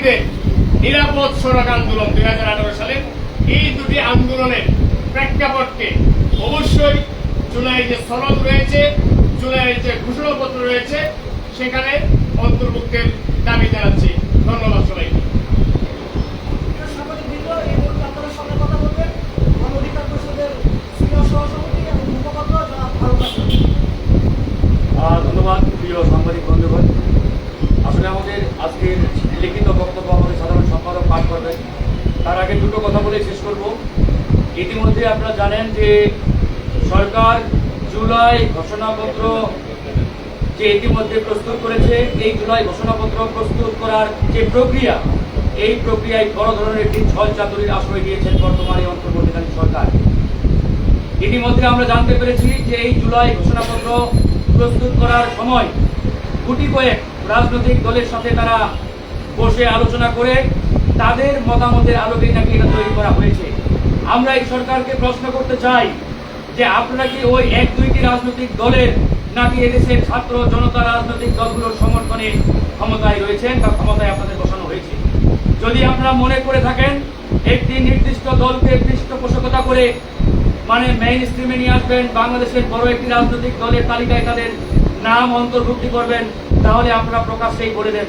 মুক্তিদের নিরাপদ সড়ক আন্দোলন দুই সালের এই দুটি আন্দোলনের প্রেক্ষাপটকে অবশ্যই জুলাইয়ের যে সনদ রয়েছে জুলাইয়ের যে ঘোষণাপত্র রয়েছে সেখানে অন্তর্ভুক্তের দাবি জানাচ্ছি ধন্যবাদ। আহ, ধন্যবাদ প্রিয় সাংবাদিক বন্ধুগণ আসলে আমাদের আজকের লিখিত বক্তব্য আমাদের সাধারণ সম্পাদক পাঠ করবেন। তার আগে দুটো কথা বলে শেষ করব। ইতিমধ্যে আপনারা জানেন যে সরকার জুলাই ঘোষণাপত্র যে ইতিমধ্যে প্রস্তুত করেছে, এই জুলাই ঘোষণাপত্র প্রস্তুত করার যে প্রক্রিয়া, এই প্রক্রিয়ায় বড় ধরনের একটি ছল চাতুরির আশ্রয় দিয়েছেন বর্তমানে অন্তর্বর্তীকালীন সরকার। ইতিমধ্যে আমরা জানতে পেরেছি যে এই জুলাই ঘোষণাপত্র প্রস্তুত করার সময় গুটি কয়েক রাজনৈতিক দলের সাথে তারা বসে আলোচনা করে তাদের মতামতের আলোকেই নাকি এটা তৈরি করা হয়েছে। আমরা এই সরকারকে প্রশ্ন করতে চাই যে আপনারা কি ওই এক দুইটি রাজনৈতিক দলের নাকি এদেশের ছাত্র জনতা রাজনৈতিক দলগুলোর সমর্থনে ক্ষমতায় রয়েছেন বা ক্ষমতায় আপনাদের বসানো হয়েছে? যদি আপনারা মনে করে থাকেন, একটি নির্দিষ্ট দলকে পৃষ্ঠপোষকতা করে মানে মেইন স্ট্রিমে নিয়ে আসবেন, বাংলাদেশের বড় একটি রাজনৈতিক দলের তালিকায় তাদের নাম অন্তর্ভুক্তি করবেন, তাহলে আপনারা প্রকাশ্যেই বলে দেন।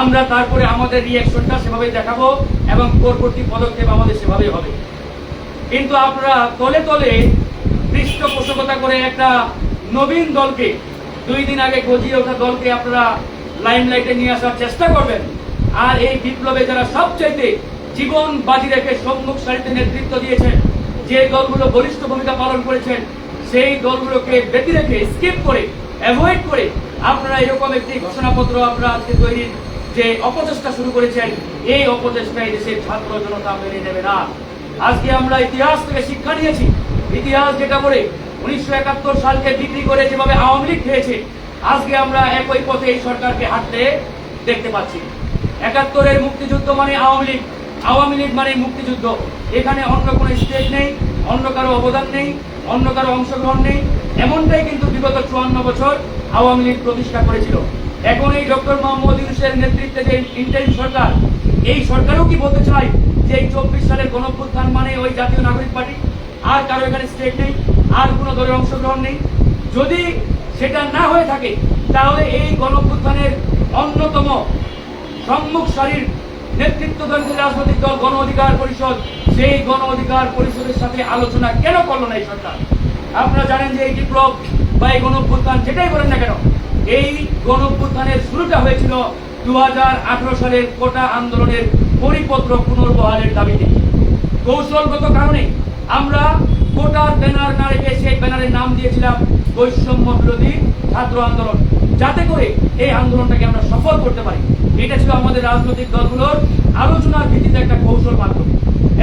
আমরা তারপরে আমাদের রিয়াকশনটা সেভাবে দেখাবো এবং পরবর্তী পদক্ষেপ আমাদের সেভাবে হবে। কিন্তু আপনারা তলে তলে পৃষ্ঠপোষকতা করে একটা নবীন দলকে দুই দিন আগে গজিয়ে ওঠা দলকে আপনারা লাইমলাইটে নিয়ে আসার চেষ্টা করবেন। আর এই বিপ্লবে যারা সবচাইতে জীবন বাজি রেখে সম্মুখ সারিতে নেতৃত্ব দিয়েছেন, যে দলগুলো বলিষ্ঠ ভূমিকা পালন করেছেন, সেই দলগুলোকে ব্যতি রেখে স্কিপ করে অ্যাভয়েড করে আপনারা এরকম একটি ঘোষণাপত্র আপনারা আজকে তৈরির যে অপচেষ্টা শুরু করেছেন, এই অপচেষ্টা এই দেশের ছাত্র জনতা মেনে নেবে না। আজকে আমরা ইতিহাস থেকে শিক্ষা নিয়েছি। ইতিহাস যেটা বলে, উনিশশো সালকে বিক্রি করে যেভাবে আওয়ামী লীগ খেয়েছে, আজকে আমরা একই পথে এই সরকারকে হাঁটতে দেখতে পাচ্ছি। একাত্তরের মুক্তিযুদ্ধ মানে আওয়ামী লীগ আওয়ামী লীগ মানে মুক্তিযুদ্ধ। এখানে অন্য কোনো স্টেজ নেই, অন্য কারও অবদান নেই, অন্য কারও অংশগ্রহণ নেই। এমনটাই কিন্তু বিগত চুয়ান্ন বছর আওয়ামী লীগ প্রতিষ্ঠা করেছিল। এখন এই ডক্টর মোহাম্মদ ইউনুসের নেতৃত্বে যে ইন্টারিম সরকার, এই সরকারও কি বলতে চায় যে এই চব্বিশ সালের গণপ্রত্যান মানে ওই জাতীয় নাগরিক পার্টি? আর কারও এখানে স্টেট নেই, আর কোনো দলের অংশগ্রহণ নেই। যদি সেটা না হয়ে থাকে, তাহলে এই গণপ্রত্যানের অন্যতম সম্মুখ সারির নেতৃত্বদান যে রাজনৈতিক দল গণ অধিকার পরিষদ, সেই গণ অধিকার পরিষদের সাথে আলোচনা কেন করল না এই সরকার? আপনারা জানেন যে এই বিপ্লব বা এই গণ অভ্যুত্থান যেটাই বলেন না কেন এই গণ অভ্যুত্থানের শুরুটা হয়েছিল দুহাজার আঠারো সালের কোটা আন্দোলনের পরিপত্র পুনর্বহালের দাবিতে। কৌশলগত কারণে আমরা কোটার ব্যানার না রেখে সেই ব্যানারের নাম দিয়েছিলাম বৈষম্য বিরোধী ছাত্র আন্দোলন। যাতে করে এই আন্দোলনটাকে আমরা সফল করতে পারি। এটা ছিল আমাদের রাজনৈতিক দলগুলোর আলোচনার ভিত্তিতে একটা কৌশল মাধ্যম।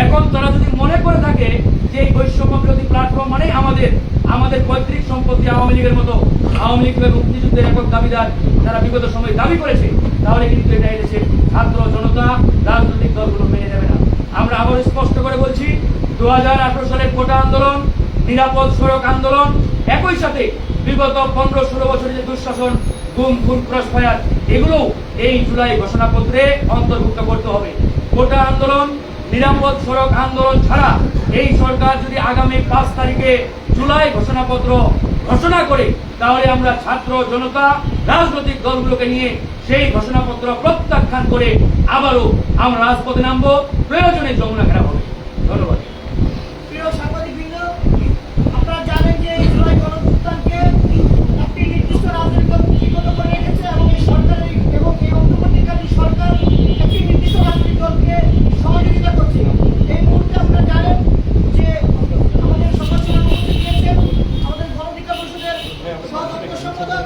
এখন তারা যদি মনে করে থাকে যে এই বৈষম্য বিরোধী প্ল্যাটফর্ম মানে আমাদের আমাদের পৈতৃক সম্পত্তি আওয়ামী লীগের মতো আওয়ামী লীগ মুক্তিযুদ্ধের একক দাবিদার যারা বিগত সময়ে দাবি করেছে, তাহলে কিন্তু এটা এদেশের ছাত্র জনতা, রাজনৈতিক দলগুলো মেনে যাবে না। আমরা আবার স্পষ্ট করে বলছি, দুহাজার আঠেরো সালের কোটা আন্দোলন, নিরাপদ সড়ক আন্দোলন, একই সাথে বিগত পনেরো ষোলো বছরের যে দুঃশাসন, গুম, খুন ক্রস ফায়ার এগুলো এই জুলাই ঘোষণাপত্রে অন্তর্ভুক্ত করতে হবে। কোটা আন্দোলন, নিরাপদ সড়ক আন্দোলন ছাড়া এই সরকার যদি আগামী পাঁচ তারিখে জুলাই ঘোষণাপত্র ঘোষণা করে তাহলে আমরা ছাত্র জনতা, রাজনৈতিক দলগুলোকে নিয়ে সেই ঘোষণাপত্র প্রত্যাখ্যান করে আবারও আমরা রাজপথে নামবো। প্রয়োজনে যমুনা খেলা হবে। ধন্যবাদ প্রিয় সাংবাদিকবৃন্দ, আপনারা জানেন যে এই জুলাই গণঅভ্যুত্থানকে একটি নির্দিষ্ট রাজনৈতিক দল বিগত করে রেখেছে এবং এই সরকারের এবং এই অন্তর্বর্তীকালীন সরকার একটি নির্দিষ্ট রাজনৈতিক দলকে সহযোগিতা করছে এই মুহূর্তে আপনারা জানেন যে আমাদের সমাজ সেবা উপস্থিত দিয়েছেন আমাদের গণ অধিকার পরিষদের সহযোগিতা সম্পাদক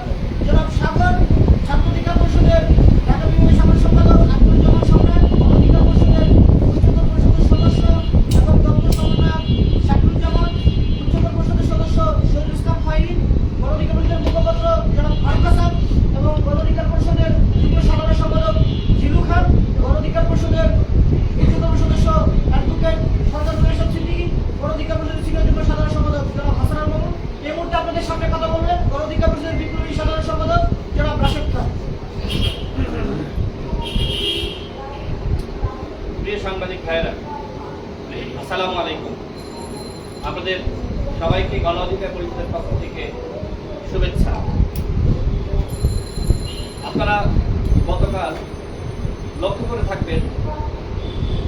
জনাব সাগর ছাত্র অধিকার পরিষদের ঢাকা বিভাগের সাধারণ সম্পাদক আব্দুল জামান সম্রাট গণ অধিকার পরিষদের উচ্চতর পরিষদের সদস্য এবং ডক্টর সাংবাদিক ভাইয়েরা আসসালামু আলাইকুম আপনাদের সবাইকে গণ অধিকার পরিষদের পক্ষ থেকে শুভেচ্ছা আপনারা গতকাল লক্ষ্য করে থাকবেন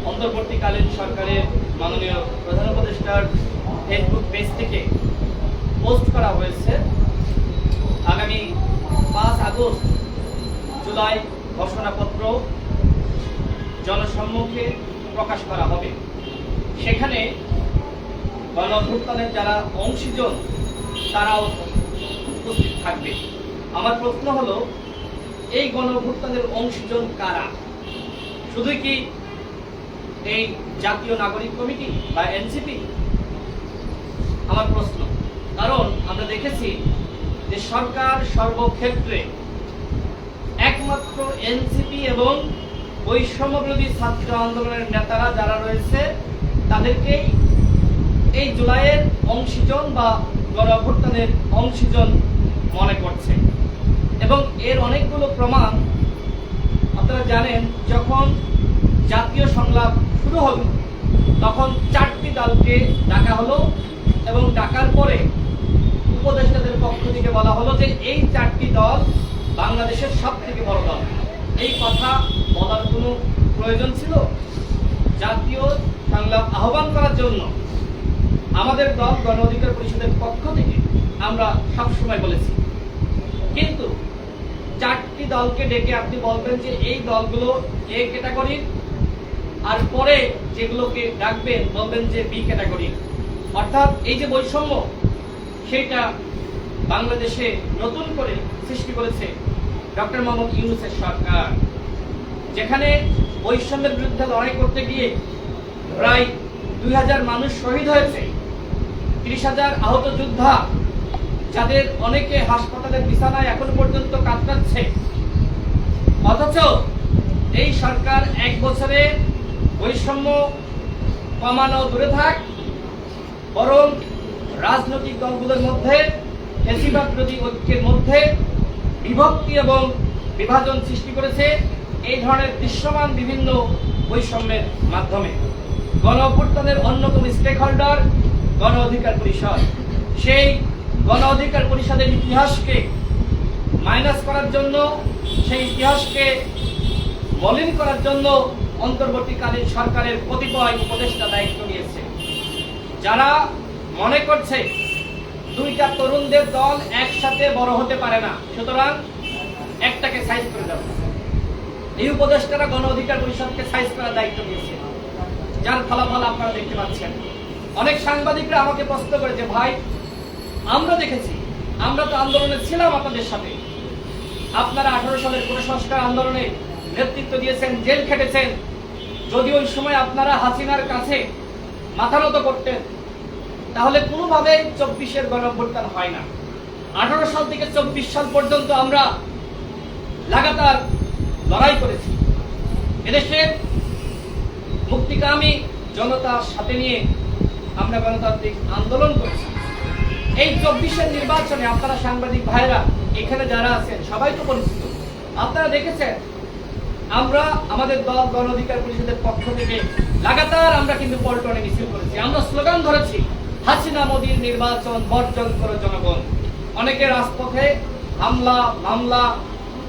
অন্তর্বর্তীকালীন সরকারের মাননীয় প্রধান উপদেষ্টার ফেসবুক পেজ থেকে পোস্ট করা হয়েছে আগামী পাঁচ আগস্ট জুলাই ঘোষণাপত্র জনসম্মুখে প্রকাশ করা হবে। সেখানে গণ অভ্যুত্থানের যারা অংশীজন, তারাও উপস্থিত থাকবে। আমার প্রশ্ন হলো, এই গণ অংশীজন কারা? শুধু কি এই জাতীয় নাগরিক কমিটি বা এনসিপি? আমার প্রশ্ন। কারণ আমরা দেখেছি যে সরকার সর্বক্ষেত্রে একমাত্র এনসিপি এবং বৈষম্যবিরোধী ছাত্র আন্দোলনের নেতারা যারা রয়েছে, তাদেরকেই এই জুলাইয়ের অংশীজন বা গণঅভ্যুত্থানের অংশীজন মনে করছে। এবং এর অনেকগুলো প্রমাণ আপনারা জানেন, যখন জাতীয় সংলাপ শুরু হলো, তখন চারটি দলকে ডাকা হলো। এবং ডাকার পরে উপদেষ্টাদের পক্ষ থেকে বলা হলো যে এই চারটি দল বাংলাদেশের সব থেকে বড় দল। এই কথা বলার কোনো প্রয়োজন ছিল? জাতীয় সংলাপ আহ্বান করার জন্য আমাদের দল গণ অধিকার পরিষদের পক্ষ থেকে আমরা সবসময় বলেছি। কিন্তু চারটি দলকে ডেকে আপনি বলবেন যে এই দলগুলো এ ক্যাটাগরির, আর পরে যেগুলোকে ডাকবেন বলবেন যে বি ক্যাটাগরি অর্থাৎ এই যে বৈষম্য সেটা বাংলাদেশে নতুন করে সৃষ্টি করেছে ডক্টর মোহাম্মদ ইউনুসের সরকার। যেখানে বৈষম্যের বিরুদ্ধে লড়াই করতে গিয়ে প্রায় দুই হাজার মানুষ শহীদ হয়েছে, তিরিশ হাজার আহত যোদ্ধা, যাদের অনেকে হাসপাতালের বিছানায় এখন পর্যন্ত কাতরাচ্ছে অথচ এই সরকার এক বছরে বৈষম্য কমানো দূরে থাক বরং রাজনৈতিক দলগুলোর মধ্যে, বেশিরভাগ বিরোধী ঐক্যের মধ্যে বিভক্তি এবং বিভাজন সৃষ্টি করেছে এই ধরনের দৃশ্যমান বিভিন্ন বৈষম্যের মাধ্যমে। গণ অভ্যুত্থানের অন্যতম স্টেক হোল্ডার গণ অধিকার পরিষদ। সেই গণ অধিকার পরিষদের ইতিহাসকে মাইনাস করার জন্য, সেই ইতিহাসকে মলিন করার জন্য অন্তর্বর্তীকালীন সরকারের কতিপয় উপদেষ্টা দায়িত্ব নিয়েছে। যারা মনে করছে দুইটা তরুণদের দল একসাথে বড় হতে পারে না, সুতরাং একটাকে সাইজ করে দেব এই উপদেষ্টারা গণ অধিকার পরিষদকে সাইজ করার দায়িত্ব নিয়েছে। যার ফলাফল আপনারা দেখতে পাচ্ছেন। অনেক সাংবাদিকরা আমাকে প্রশ্ন করে যে, ভাই, আমরা দেখেছি, আমরা তো আন্দোলনে ছিলাম আপনাদের সাথে। আপনারা আঠারো সালের সংস্কার আন্দোলনে নেতৃত্ব দিয়েছেন, জেল খেটেছেন। যদি ওই সময় আপনারা হাসিনার কাছে মাথা নত করতেন তাহলে কোনোভাবে চব্বিশের গণঅভ্যুত্থান হয় না। আঠারো সাল থেকে চব্বিশ সাল পর্যন্ত আমরা লাগাতার লড়াই করেছি। এদেশের মুক্তিকামী জনতার সাথে নিয়ে আমরা গণতান্ত্রিক আন্দোলন করেছি। এই চব্বিশের নির্বাচনে আপনারা সাংবাদিক ভাইরা এখানে যারা আছেন, সবাই তো পরিচিত। আপনারা দেখেছেন, আমরা আমাদের দল গণ অধিকার পরিষদের পক্ষ থেকে লাগাতার আমরা কিন্তু পল্টনে মিছিল করেছি। আমরা স্লোগান ধরেছি হাসিনা মোদীর নির্বাচন বর্জন করে জনগণ। অনেকে রাজপথে হামলা, মামলা,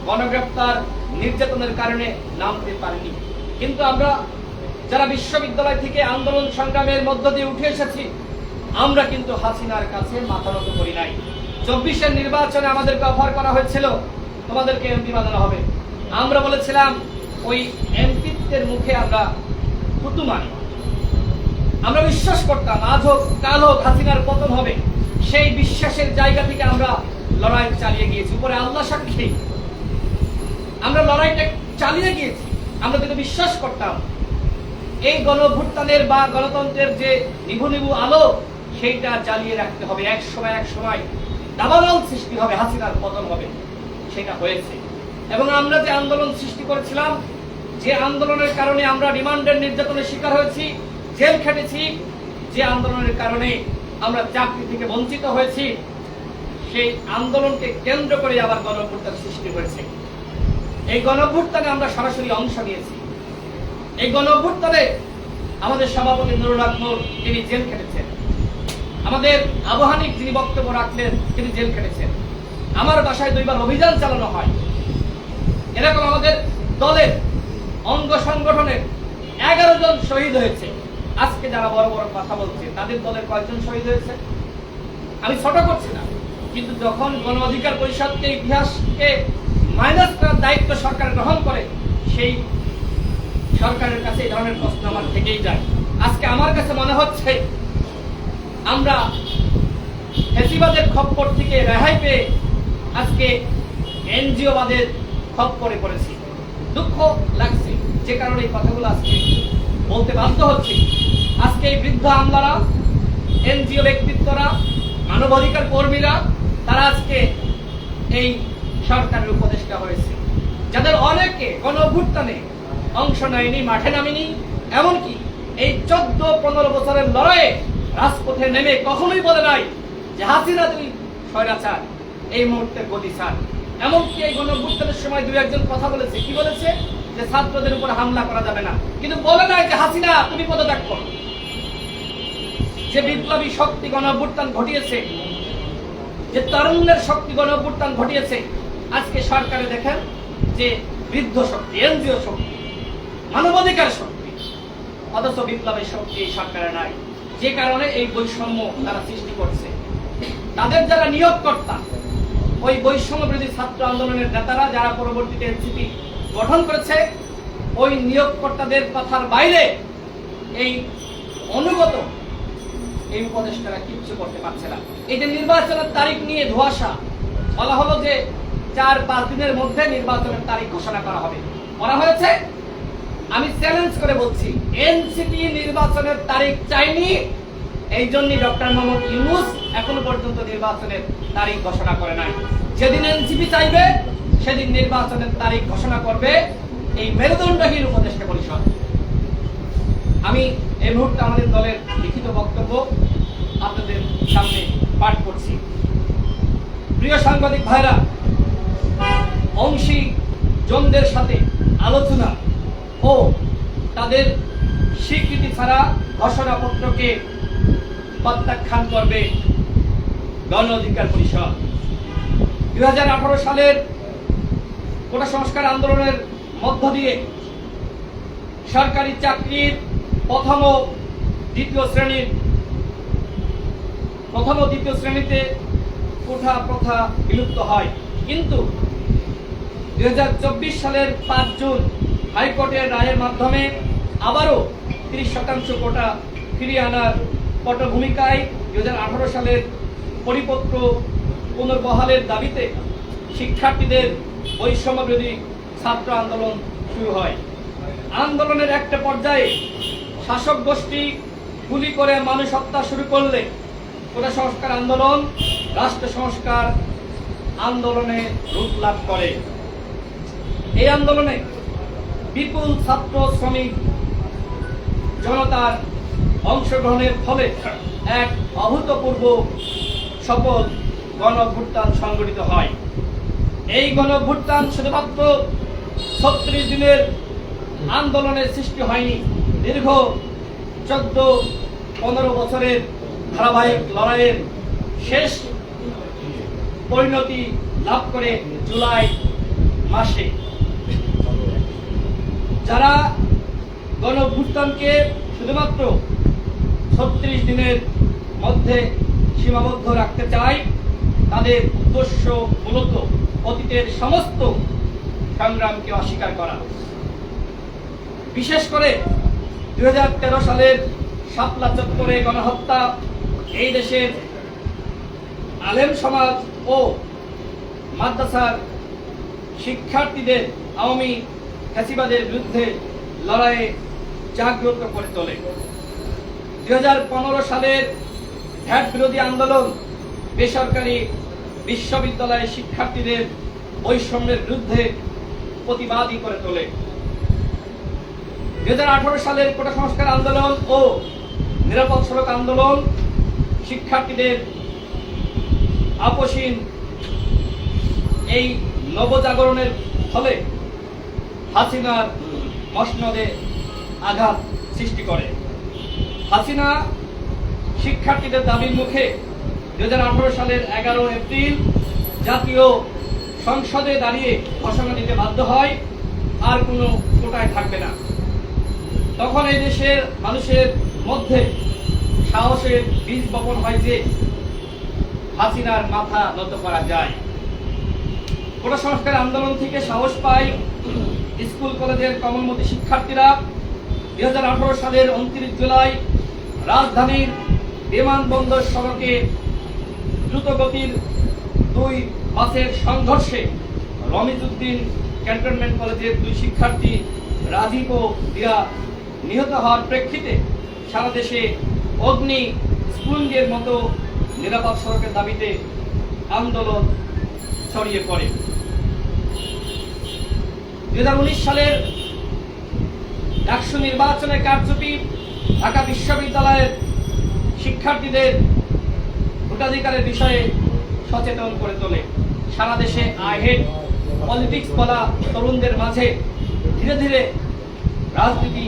গণগ্রেপ্তার, নির্যাতনের কারণে নামতে পারেনি। কিন্তু আমরা যারা বিশ্ববিদ্যালয় থেকে আন্দোলন সংগ্রামের মধ্য দিয়ে উঠে এসেছি, আমরা কিন্তু হাসিনার কাছে মাথা নত করি নাই। চব্বিশের নির্বাচনে আমাদেরকে অফার করা হয়েছিল, তোমাদেরকে এমপি বানানো হবে। আমরা বলেছিলাম, ওই এমপিত্বের মুখে আমরা কুতু মানি আমরা বিশ্বাস করতাম আজ হোক, কাল হোক, হাসিনার পতন হবে। সেই বিশ্বাসের জায়গা থেকে আমরা লড়াই চালিয়ে গিয়েছি। উপরে আল্লাহ সাক্ষী। আমরা লড়াইটা চালিয়ে গিয়েছি। আমরা কিন্তু বিশ্বাস করতাম। এই গণভুত্থানের বা গণতন্ত্রের যে নিভু নিভু আলো, সেইটা জ্বালিয়ে রাখতে হবে। এক সময় এক সময় দাবানল সৃষ্টি হবে, হাসিনার পতন হবে। সেটা হয়েছে। এবং আমরা যে আন্দোলন সৃষ্টি করেছিলাম, যে আন্দোলনের কারণে আমরা রিমান্ডের নির্যাতনের শিকার হয়েছি জেল খেটেছি, যে আন্দোলনের কারণে আমরা চাকরি থেকে বঞ্চিত হয়েছি, সেই আন্দোলনকে কেন্দ্র করে আবার গণভ্যুত্থান সৃষ্টি হয়েছে। এই গণভ্যুত্থানে আমরা সরাসরি অংশ নিয়েছি। এই গণভ্যুত্থানে আমাদের সভাপতি নুরুল হক তিনি জেল খেটেছেন। আমাদের আবহানিক যিনি বক্তব্য রাখলেন, তিনি জেল খেটেছেন। আমার বাসায় দুইবার অভিযান চালানো হয়। এরকম আমাদের দলের অঙ্গ সংগঠনের এগারো জন শহীদ হয়েছে। আজকে যারা বড় বড় কথা বলছে, তাদের দলের কয়েকজন শহীদ হয়েছে। আমি ছোট করছি না, কিন্তু যখন গণ অধিকার পরিষদকে ইতিহাসকে মাইনাস করার দায়িত্ব সরকার গ্রহণ করে, সেই সরকারের কাছে এই ধরনের প্রশ্ন আমার থেকেই যায়। আজকে আমার কাছে মনে হচ্ছে, আমরা ফেসিবাদের খপ্পর থেকে রেহাই পেয়ে আজকে এনজিওবাদের খপ্পরে পড়েছি। দুঃখ লাগছে, যে কারণে এই কথাগুলো আজকে বলতে বাধ্য হচ্ছে। আজকে এই বৃদ্ধ আমলারা, এনজিও ব্যক্তিত্বরা, মানবাধিকার কর্মীরা, তারা আজকে এই সরকারের উপদেষ্টা হয়েছে। যাদের অনেকে গণ অভ্যুত্থানে অংশ নেয়নি, মাঠে নামেনি, এমনকি এই চোদ্দ, পনেরো বছরের লড়াইয়ে রাজপথে নেমে কখনোই বলে নাই যে হাসিনা তুই স্বৈরাচার, এই মুহূর্তে গতি ছাড়। এমনকি এই গণ সময় দু একজন কথা বলেছে। কি বলেছে? যে ছাত্রদের উপর হামলা করা যাবে না। কিন্তু বলে নাই যে, হাসিনা, তুমি পদত্যাগ করো। যে বিপ্লবী শক্তি গণ অভ্যুত্থান ঘটিয়েছে, যে তরুণের শক্তি গণ অভ্যুত্থান ঘটিয়েছে, আজকে সরকারে দেখেন যে বৃদ্ধ শক্তি, এনজিও শক্তি, মানবাধিকার শক্তি, অথচ বিপ্লবের শক্তি এই সরকারে নাই। যে কারণে এই বৈষম্য তারা সৃষ্টি করছে। তাদের যারা নিয়োগকর্তা, ওই বৈষম্য বিরোধী ছাত্র আন্দোলনের নেতারা, যারা পরবর্তীতে এনসিপি গঠন করেছে, ওই নিয়োগকর্তাদের কথার বাইরে এই অনুগত এই উপদেষ্টারা কিচ্ছু করতে পারছে না। এই যে নির্বাচনের তারিখ নিয়ে ধোয়াশা, বলা হলো যে চার পাঁচ দিনের মধ্যে নির্বাচনের তারিখ ঘোষণা করা হবে। করা হয়েছে? আমি চ্যালেঞ্জ করে বলছি এনসিপি নির্বাচনের তারিখ চাইনি, এই জন্যই ডক্টর মোহাম্মদ ইউনুস এখনও পর্যন্ত নির্বাচনের তারিখ ঘোষণা করে নাই। যেদিন এনসিপি চাইবে সেদিন নির্বাচনের তারিখ ঘোষণা করবে এই মেরুদণ্ডহীন উপদেষ্টা পরিষদ। আমি এই মুহূর্তে আমাদের দলের লিখিত বক্তব্য আপনাদের সামনে পাঠ করছি। প্রিয় সাংবাদিক ভাইরা অংশী জনদের সাথে আলোচনা ও তাদের স্বীকৃতি ছাড়া ঘোষণাপত্রকে প্রত্যাখ্যান করবে গণ অধিকার পরিষদ। দু হাজার আঠারো সালের কোটা সংস্কার আন্দোলনের মধ্য দিয়ে সরকারি চাকরির প্রথম ও দ্বিতীয় শ্রেণির, প্রথম ও দ্বিতীয় শ্রেণীতে কোঠা প্রথা বিলুপ্ত হয়। কিন্তু দুই সালের পাঁচ জুন হাইকোর্টের রায়ের মাধ্যমে আবারও তিরিশ শতাংশ কোটা ফিরিয়ে আনার পটভূমিকায় দু হাজার আঠারো সালের পরিপত্র পুনর্বহালের দাবিতে শিক্ষার্থীদের বৈষম্য বিরোধী ছাত্র আন্দোলন শুরু হয়। আন্দোলনের একটা পর্যায়ে শাসক গোষ্ঠী গুলি করে মানুষ হত্যা শুরু করলে কোটা সংস্কার আন্দোলন, রাষ্ট্র সংস্কার আন্দোলনে রূপ লাভ করে। এই আন্দোলনে বিপুল ছাত্র শ্রমিক জনতার অংশগ্রহণের ফলে এক অভূতপূর্ব সফল গণ সংগঠিত হয়। এই গণ অভ্যুত্থান শুধুমাত্র ছত্রিশ দিনের আন্দোলনের সৃষ্টি হয়নি, দীর্ঘ চোদ্দ, পনেরো বছরের ধারাবাহিক লড়াইয়ের শেষ পরিণতি লাভ করে জুলাই মাসে। যারা গণ অভ্যুত্থানকে শুধুমাত্র ছত্রিশ দিনের মধ্যে সীমাবদ্ধ রাখতে চায়, তাদের উদ্দেশ্য মূলত অতীতের সমস্ত সংগ্রামকে অস্বীকার করা বিশেষ করে দু হাজার তেরো সালের শাপলা চত্বরে গণহত্যা, এই দেশের আলেম সমাজ ও মাদ্রাসার শিক্ষার্থীদের, আওয়ামী ফ্যাসিবাদের বিরুদ্ধে লড়াইয়ে জাগ্রত করে তোলে। দু হাজার পনেরো সালের ভ্যাট বিরোধী আন্দোলন বেসরকারি বিশ্ববিদ্যালয়ের শিক্ষার্থীদের বৈষম্যের বিরুদ্ধে প্রতিবাদী করে তোলে। দু হাজার আঠারো সালের কোটা সংস্কার আন্দোলন ও নিরাপদ সড়ক আন্দোলন শিক্ষার্থীদের আপসীন এই নবজাগরণের ফলে হাসিনার মসনদে আঘাত সৃষ্টি করে। হাসিনা শিক্ষার্থীদের দাবির মুখে দুই হাজার আঠারো সালের এগারো এপ্রিল জাতীয় সংসদে দাঁড়িয়ে ঘোষণা দিতে বাধ্য হয়, আর কোনো কোটায় থাকবে না। তখন এই দেশের মানুষের মধ্যে সাহসের বীজ বপন হয় যে হাসিনার মাথা নত করা যায়। কোটা সংস্কার আন্দোলন থেকে সাহস পায় স্কুল, কলেজের কমলমতি শিক্ষার্থীরা। দুই হাজার আঠারো সালের উনত্রিশ জুলাই রাজধানীর বিমানবন্দর সড়কে দ্রুতগতির দুই বাসের সংঘর্ষে রমিজউদ্দিন ক্যান্টনমেন্ট কলেজের দুই শিক্ষার্থী রাজীব ও দিয়া নিহত হওয়ার প্রেক্ষিতে সারা দেশে অগ্নি স্ফুলিঙ্গের মতো নিরাপদ সড়কের দাবিতে আন্দোলন ছড়িয়ে পড়ে। দু হাজার উনিশ সালের একশো নির্বাচনের কারচুপি ঢাকা বিশ্ববিদ্যালয়ের শিক্ষার্থীদের ভোটাধিকারের বিষয়ে সচেতন করে তোলে। সারা দেশে আহেড পলিটিক্স বলা তরুণদের মাঝে ধীরে ধীরে রাজনীতি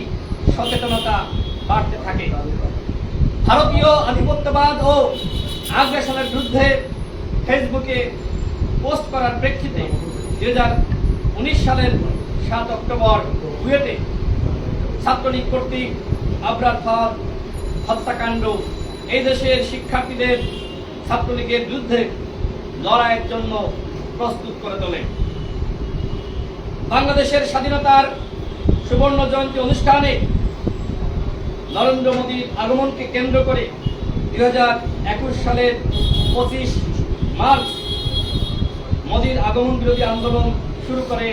সচেতনতা বাড়তে থাকে। ভারতীয় আধিপত্যবাদ ও আগ্রাসনের বিরুদ্ধে ফেসবুকে পোস্ট করার প্রেক্ষিতে দুই উনিশ সালের সাত অক্টোবর বুয়েটে ছাত্রলীগ কর্তৃক আবরার হত্যাকাণ্ড। এই দেশের শিক্ষার্থীদের ছাত্রলীগের বিরুদ্ধে লড়াইয়ের জন্য প্রস্তুত করে তোলে। বাংলাদেশের স্বাধীনতার সুবর্ণ জয়ন্তী অনুষ্ঠানে নরেন্দ্র মোদীর আগমনকে কেন্দ্র করে দুই হাজার একুশ সালের পঁচিশ মার্চ মোদীর আগমন বিরোধী আন্দোলন শুরু করে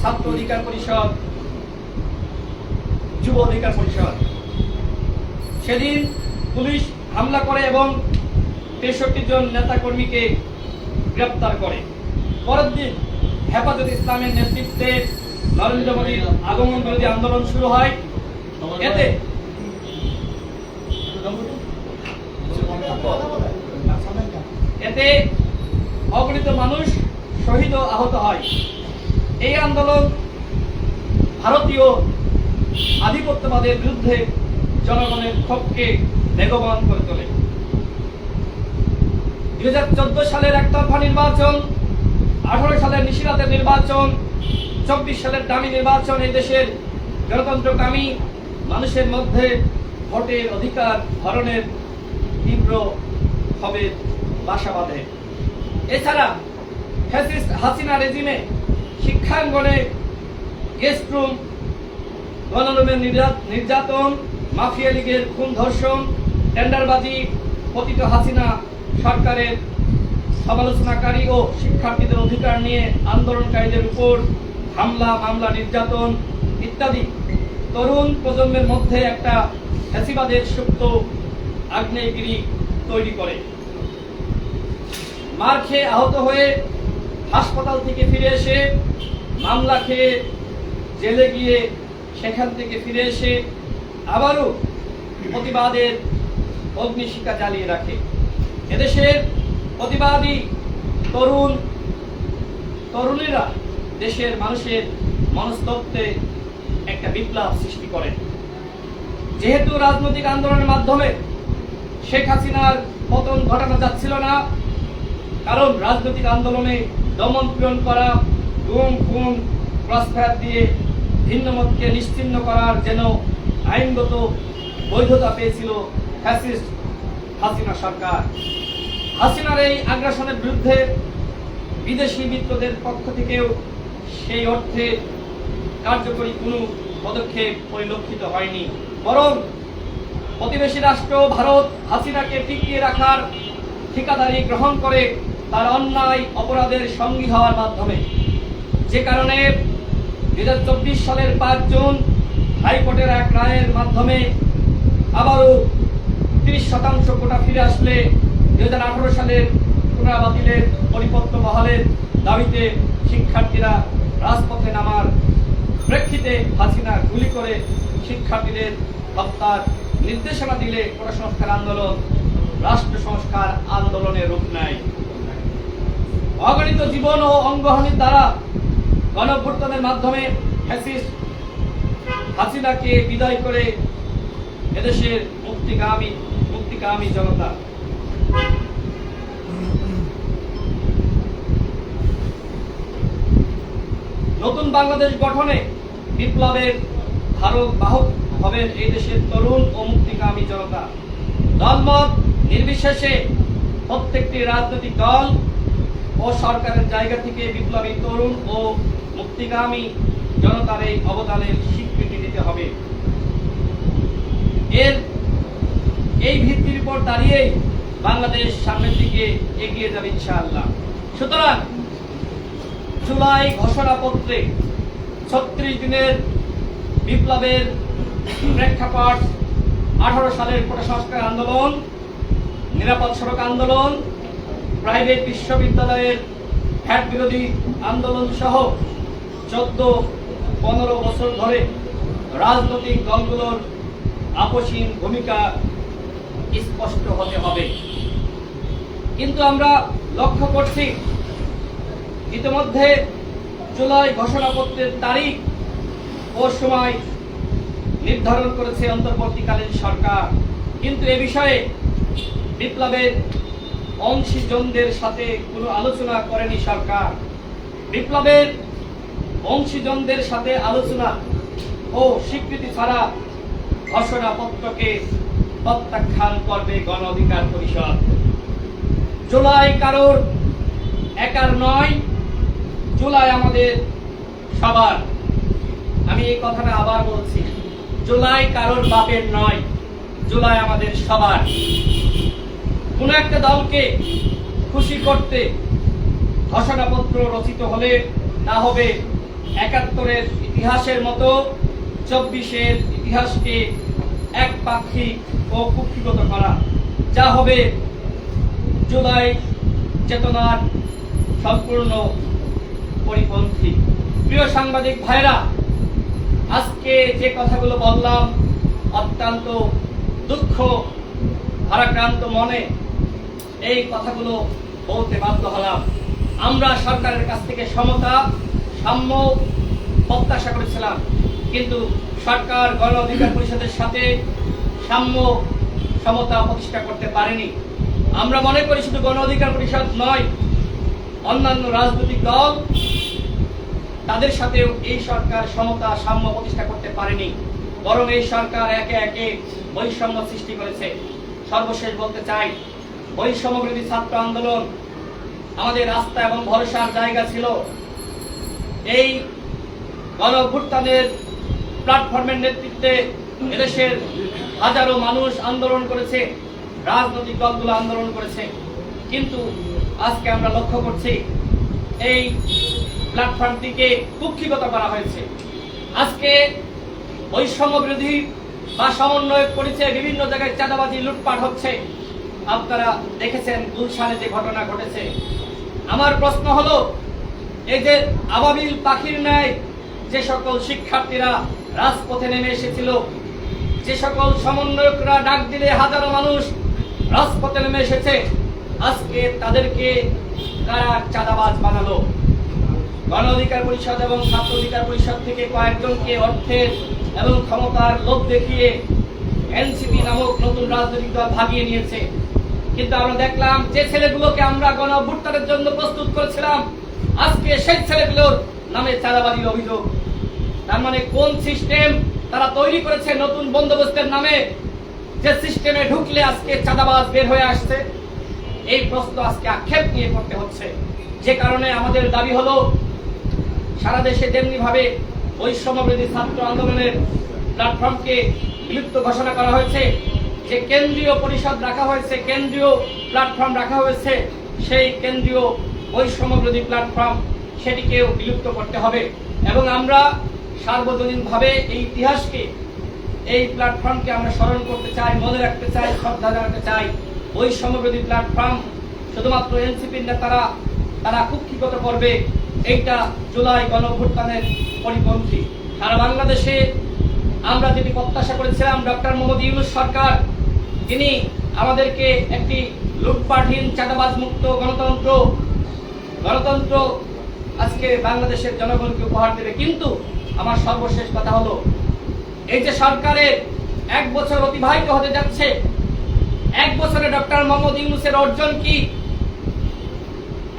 ছাত্র অধিকার পরিষদ, যুব অধিকার পরিষদ। সেদিন পুলিশ হামলা করে এবং তেষট্টি জন নেতাকর্মীকে গ্রেপ্তার করে। পরের দিন হেফাজত ইসলামের নেতৃত্বে নরেন্দ্র মোদীর আগমন বিরোধী আন্দোলন শুরু হয়। এতে এতে অগণিত মানুষ শহীদ আহত হয়। এই আন্দোলন ভারতীয় আধিপত্যবাদের বিরুদ্ধে জনগণের ক্ষোভকে বেগবান করে তোলে। দুই হাজার চোদ্দ সালের একতরফা নির্বাচন, আঠারো সালের নিশিরাতের নির্বাচন, চব্বিশ সালের দামি নির্বাচন এই দেশের গণতন্ত্রকামী মানুষের মধ্যে ভোটের অধিকার হরণের তীব্র হবে বাসা বাঁধে এছাড়া ফ্যাসিস্ট হাসিনা রেজিমে শিক্ষাঙ্গনে গেস্ট রুম গণরুমের নির্যাতন, মাফিয়া লীগের খুন ধর্ষণ, টেন্ডারবাজি, পতিত হাসিনা সরকারের সমালোচনাকারী ও শিক্ষার্থীদের অধিকার নিয়ে আন্দোলনকারীদের উপর হামলা, মামলা, নির্যাতন ইত্যাদি তরুণ প্রজন্মের মধ্যে একটা ফ্যাসিবাদের সুপ্ত আগ্নেয়গিরি তৈরি করে। মার খেয়ে আহত হয়ে হাসপাতাল থেকে ফিরে এসে মামলা খেয়ে জেলে গিয়ে সেখান থেকে ফিরে এসে আবারও প্রতিবাদের অগ্নিশিখা জ্বালিয়ে রাখে। এদেশের প্রতিবাদী তরুণ, তরুণীরা দেশের মানুষের মনস্তত্ত্বে একটা বিপ্লব সৃষ্টি করেন। যেহেতু রাজনৈতিক আন্দোলনের মাধ্যমে শেখ হাসিনার পতন ঘটানো যাচ্ছিল না, কারণ রাজনৈতিক আন্দোলনে দমন পীড়ন করা, গুম, খুন, ক্রসফায়ার দিয়ে ভিন্নমতকে নিশ্চিন্ন করার যেন আইনগত বৈধতা পেয়েছিল ফ্যাসিস্ট হাসিনা সরকার। হাসিনার এই আগ্রাসনের বিরুদ্ধে বিদেশি মিত্রদের পক্ষ থেকেও সেই অর্থে কার্যকরী কোনো পদক্ষেপ পরিলক্ষিত হয়নি। বরং প্রতিবেশী রাষ্ট্র ভারত হাসিনাকে টিকিয়ে রাখার ঠিকাদারি গ্রহণ করে তার অন্যায় অপরাধের সঙ্গী হওয়ার মাধ্যমে। যে কারণে দু হাজার চব্বিশ সালের পাঁচ জুন হাইকোর্টের এক রায়ের মাধ্যমে আবারও তিরিশ শতাংশ কোটা ফিরে আসলে দুই সালের কোটা বাতিলের পরিপত্র বহালের দাবিতে শিক্ষার্থীরা রাজপথে নামার প্রেক্ষিতে হাসিনা গুলি করে শিক্ষার্থীদের হত্যার নির্দেশনা দিলে সংস্কার আন্দোলন, রাষ্ট্র সংস্কার আন্দোলনের রূপ নেয়। অগণিত জীবন ও অঙ্গহানির দ্বারা গণভ্যুত্থানের মাধ্যমে ফ্যাসিস্ট হাসিনাকে বিদায় করে এদেশের মুক্তিকামী মুক্তিকামী জনতা। নতুন বাংলাদেশ গঠনে বিপ্লবের ধারক বাহক হবেন এই দেশের তরুণ ও মুক্তিকামী জনতা। দলমত নির্বিশেষে প্রত্যেকটি রাজনৈতিক দল ও সরকারের জায়গা থেকে বিপ্লবী তরুণ ও মুক্তিকামী জনতার এই অবদানের স্বীকৃতি দিতে হবে। এর এই ভিত্তির উপর দাঁড়িয়েই বাংলাদেশ সামনের দিকে এগিয়ে যাবে ইনশাআল্লাহ। সুতরাং জুলাই ঘোষণাপত্রে ছত্রিশ দিনের বিপ্লবের প্রেক্ষাপট, আঠারো সালের কোটা সংস্কার আন্দোলন, নিরাপদ সড়ক আন্দোলন, প্রাইভেট বিশ্ববিদ্যালয়ের হ্যাট বিরোধী আন্দোলন সহ চোদ্দ, পনেরো বছর ধরে রাজনৈতিক দলগুলোর আপসীন ভূমিকা স্পষ্ট হতে হবে। কিন্তু আমরা লক্ষ্য করছি, ইতিমধ্যে জুলাই ঘোষণাপত্রের তারিখ ও সময় নির্ধারণ করেছে অন্তর্বর্তীকালীন সরকার। কিন্তু এ বিষয়ে বিপ্লবের অংশীজনদের সাথে কোনো আলোচনা করেনি সরকার। বিপ্লবের অংশীজনদের সাথে আলোচনা ও স্বীকৃতি ছাড়া ঘোষণাপত্রকে প্রত্যাখ্যান করবে গণ অধিকার পরিষদ। জুলাই কারোর একার নয়, জুলাই আমাদের সবার। আমি এই কথাটা আবার বলছি, জুলাই কারোর বাপের নয়, জুলাই আমাদের সবার। কোন একটা দলকে খুশি করতে ঘোষণাপত্র রচিত হলে তা হবে একাত্তরের ইতিহাসের মতো, চব্বিশের ইতিহাসকে একপাক্ষিক ও কুক্ষিগত করা। যা হবে জুলাই চেতনার সম্পূর্ণ পরিপন্থী। প্রিয় সাংবাদিক ভাইরা, আজকে যে কথাগুলো বললাম, অত্যন্ত দুঃখ, ভারাক্রান্ত মনে, এই কথাগুলো বলতে বাধ্য হলাম। আমরা সরকারের কাছ থেকে সমতা, সাম্য প্রত্যাশা করেছিলাম, কিন্তু সরকার গণ অধিকার পরিষদের সাথে সাম্য সমতা প্রতিষ্ঠা করতে পারেনি। আমরা মনে করি শুধু গণ অধিকার পরিষদ নয়, অন্যান্য রাজনৈতিক দল, তাদের সাথেও এই সরকার সমতা সাম্য প্রতিষ্ঠা করতে পারেনি। বরং এই সরকার একে একে বৈষম্য সৃষ্টি করেছে। সর্বশেষ বলতে চাই, বৈষম্য বিরোধী ছাত্র আন্দোলন আমাদের রাস্তা এবং ভরসার জায়গা ছিল। এই গণ অভ্যুত্থানের প্ল্যাটফর্মের নেতৃত্বে এদেশের হাজারো মানুষ আন্দোলন করেছে। রাজনৈতিক দলগুলো আন্দোলন করেছে। কিন্তু আজকে আমরা লক্ষ্য করছি, এই প্ল্যাটফর্মটিকে কুক্ষিগত করা হয়েছে। আজকে বৈষম্য বিরোধী বা সমন্বয় করেছে বিভিন্ন জায়গায় চাঁদাবাজি, লুটপাট হচ্ছে। আপনারা দেখেছেন গুলশানে যে ঘটনা ঘটেছে। আমার প্রশ্ন হলো, এই যে আবাবিল পাখির ন্যায় যে সকল শিক্ষার্থীরা রাজপথে নেমে এসেছিল, যে সকল সমন্বয়করা ডাক দিলে হাজারো মানুষ রাজপথে নেমে এসেছে। আজকে তাদেরকে কারা চাঁদাবাজ বানালো। গণ অধিকার পরিষদ এবং ছাত্র অধিকার পরিষদ থেকে কয়েকজনকে অর্থের এবং ক্ষমতার লোভ দেখিয়ে এনসিপি নামক নতুন রাজনৈতিক দল ভাগিয়ে নিয়েছে। কিন্তু আমরা দেখলাম যে ছেলেগুলোকে আমরা গণ অভ্যুত্থানের জন্য প্রস্তুত করেছিলাম। আজকে সেই ছেলেগুলোর নামে চাঁদাবাজির অভিযোগ। তার মানে কোন সিস্টেম তারা তৈরি করেছে নতুন বন্দোবস্তের নামে যে সিস্টেমে ঢুকলে আজকে চাঁদাবাজ বের হয়ে আসছে, এই প্রশ্ন আজকে আক্ষেপ নিয়ে করতে হচ্ছে। যে কারণে আমাদের দাবি হলো, সারা দেশে যেমনি ভাবে বৈষম্য ছাত্র আন্দোলনের প্ল্যাটফর্মকে বিলুপ্ত ঘোষণা করা হয়েছে, যে কেন্দ্রীয় পরিষদ রাখা হয়েছে, কেন্দ্রীয় প্ল্যাটফর্ম রাখা হয়েছে, সেই কেন্দ্রীয় বৈষম্য প্ল্যাটফর্ম সেটিকেও বিলুপ্ত করতে হবে। এবং আমরা সার্বজনীনভাবে এই ইতিহাসকে এই প্ল্যাটফর্মকে আমরা স্মরণ করতে চাই, মনে রাখতে চাই শ্রদ্ধা জানাতে চাই। ওই বিরোধী প্ল্যাটফর্ম শুধুমাত্র এনসিপির নেতারা, তারা কুক্ষিগত করবে এইটা জুলাই গণভুত্থানের পরিপন্থী। সারা বাংলাদেশে আমরা যেটি প্রত্যাশা করেছিলাম, ডক্টর মোহাম্মদ ইউনুস সরকার, তিনি আমাদেরকে একটি লুটপাটহীন চাঁদাবাজ মুক্ত গণতন্ত্র গণতন্ত্র আজকে বাংলাদেশের জনগণকে উপহার দেবে। কিন্তু আমার সর্বশেষ কথা হলো এই যে সরকারের এক বছর অতিবাহিত হতে যাচ্ছে, এক বছরে ডক্টর মোহাম্মদ ইউনুসের অর্জন কি?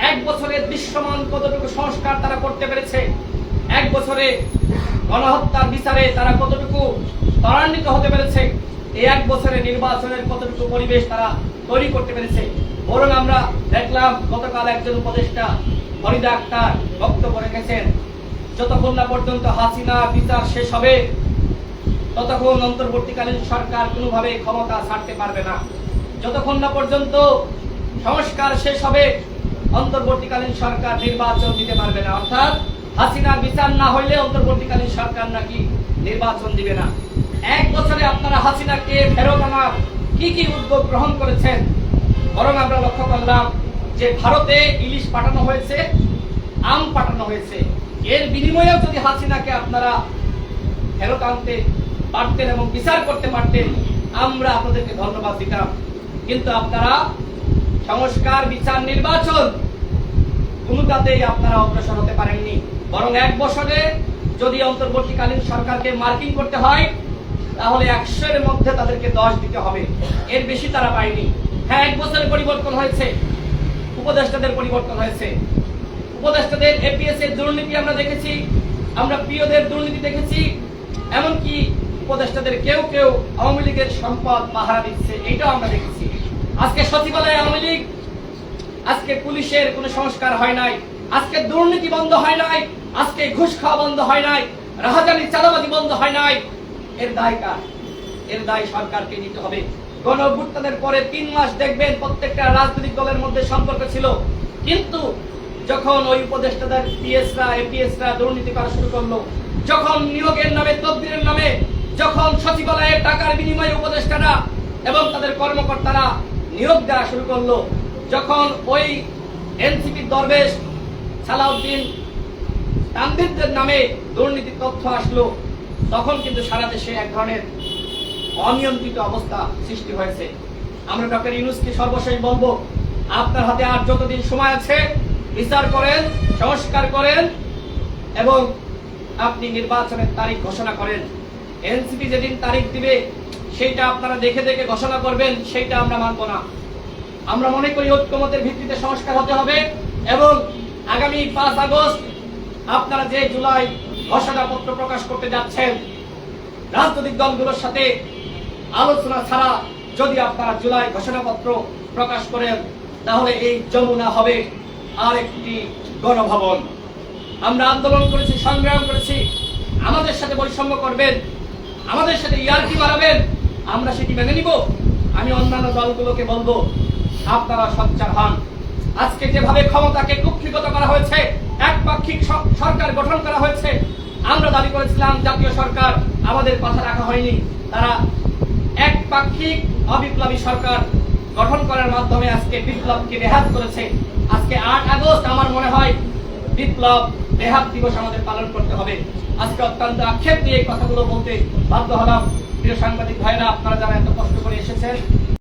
এক বছরে দৃশ্যমান কতটুকু সংস্কার তারা করতে পেরেছে? এক বছরে গণহত্যার বিচারে তারা কতটুকু ত্বরান্বিত হতে পেরেছে? এই এক বছরে নির্বাচনের কতটুকু পরিবেশ তারা তৈরি করতে পেরেছে? বরং আমরা দেখলাম গতকাল একজন উপদেষ্টা ফরিদা আক্তার বক্তব্য রেখেছেন, যতক্ষণ না পর্যন্ত হাসিনা বিচার শেষ হবে ততক্ষণ অন্তর্বর্তীকালীন সরকার কোনোভাবে ক্ষমতা ছাড়তে পারবে না। যতক্ষণ না পর্যন্ত সংস্কার শেষ হবে, অন্তর্বর্তীকালীন সরকার নির্বাচন দিতে পারবে না। অর্থাৎ হাসিনার বিচার না হইলে অন্তর্বর্তীকালীন সরকার নাকি নির্বাচন দিবে না। এক বছরে আপনারা হাসিনাকে ফেরত আনার কি কি উদ্যোগ গ্রহণ করেছেন? বরং আমরা লক্ষ্য করলাম যে ভারতে ইলিশ পাঠানো হয়েছে, আম পাঠানো হয়েছে। এর বিনিময়েও যদি হাসিনাকে আপনারা ফেরত আনতে পারতেন এবং বিচার করতে পারতেন, আমরা আপনাদেরকে ধন্যবাদ দিতাম। কিন্তু আপনারা সংস্কার, বিচার, নির্বাচন কোনটাতেই আপনারা অগ্রসর হতে পারেননি। বরং এক বছরে যদি অন্তর্বর্তীকালীন সরকারকে মার্কিং করতে হয়, তাহলে একশো এর মধ্যে তাদেরকে দশ দিতে হবে। এর বেশি তারা পায়নি। হ্যাঁ এক বছরে পরিবর্তন হয়েছে। উপদেষ্টাদের পরিবর্তন হয়েছে। উপদেষ্টাদের এপিএস এর দুর্নীতি আমরা দেখেছি, আমরা প্রিয়দের দুর্নীতি দেখেছি। এমনকি উপদেষ্টাদের কেউ কেউ আওয়ামী লীগের সম্পদ পাহারা দিচ্ছে, এটাও আমরা দেখেছি। আজকে সচিবালয়ে আওয়ামী লীগ, আজকে পুলিশের কোনো সংস্কার হয় নাই, আজকে দুর্নীতি বন্ধ হয় নাই, আজকে ঘুষ খাওয়া বন্ধ হয় নাই রাহাজানি চাঁদাবাজি বন্ধ হয় নাই। এর দায় কার? এর দায় সরকারকে নিতে হবে। গণ পরে তিন মাস দেখবেন প্রত্যেকটা রাজনৈতিক দলের মধ্যে সম্পর্ক ছিল। কিন্তু যখন ওই উপদেষ্টাদের পিএসরা এপিএসরা দুর্নীতি করা শুরু করল, যখন নিয়োগের নামে তদবিরের নামে যখন সচিবালয়ের টাকার বিনিময়ে উপদেষ্টারা এবং তাদের কর্মকর্তারা নিয়োগ দেওয়া শুরু করল, যখন ওই এনসিপি দরবেশ সালাউদ্দিন তানভীরদের নামে দুর্নীতির তথ্য আসলো, তখন কিন্তু সারা দেশে এক ধরনের অনিয়ন্ত্রিত অবস্থা সৃষ্টি হয়েছে। আমরা ডক্টর ইউনুসকে সর্বশেষ বলব, আপনার হাতে আর যতদিন সময় আছে, বিচার করেন, সংস্কার করেন এবং আপনি নির্বাচনের তারিখ ঘোষণা করেন। এনসিপি যেদিন তারিখ দিবে, সেইটা আপনারা দেখে দেখে ঘোষণা করবেন, সেইটা আমরা মানব না। আমরা মনে করি ঐক্যমতের ভিত্তিতে সংস্কার হতে হবে এবং আগামী পাঁচ আগস্ট আপনারা যে জুলাই ঘোষণাপত্র প্রকাশ করতে যাচ্ছেন, রাজনৈতিক দলগুলোর সাথে আলোচনা ছাড়া যদি আপনারা জুলাই ঘোষণাপত্র প্রকাশ করেন, তাহলে এই যমুনা হবে আর একটি গণভবন। আমরা আন্দোলন করেছি, সংগ্রাম করেছি, আমাদের সাথে বৈষম্য করবেন আমাদের সাথে ইয়ার্কি মারাবেন আমরা সেটি মেনে নিব। আমি অন্যান্য দলগুলোকে বলব, আপনারা সচ্চার হন। আজকে যেভাবে ক্ষমতাকে কুক্ষিগত করা হয়েছে, একপাক্ষিক সরকার গঠন করা হয়েছে, আমরা দাবি করেছিলাম জাতীয় সরকার আমাদের কথা রাখা হয়নি। তারা একপাক্ষিক অবিপ্লবী সরকার গঠন করার মাধ্যমে আজকে বিপ্লবকে বেহাত করেছে। আজকে আট আগস্ট, আমার মনে হয়, বিপ্লব বেহাত দিবস আমাদের পালন করতে হবে। আজকে অত্যন্ত আক্ষেপ দিয়ে এই কথাগুলো বলতে বাধ্য হলাম। প্রিয় সাংবাদিক ভাইরা, আপনারা যারা এত কষ্ট করে এসেছেন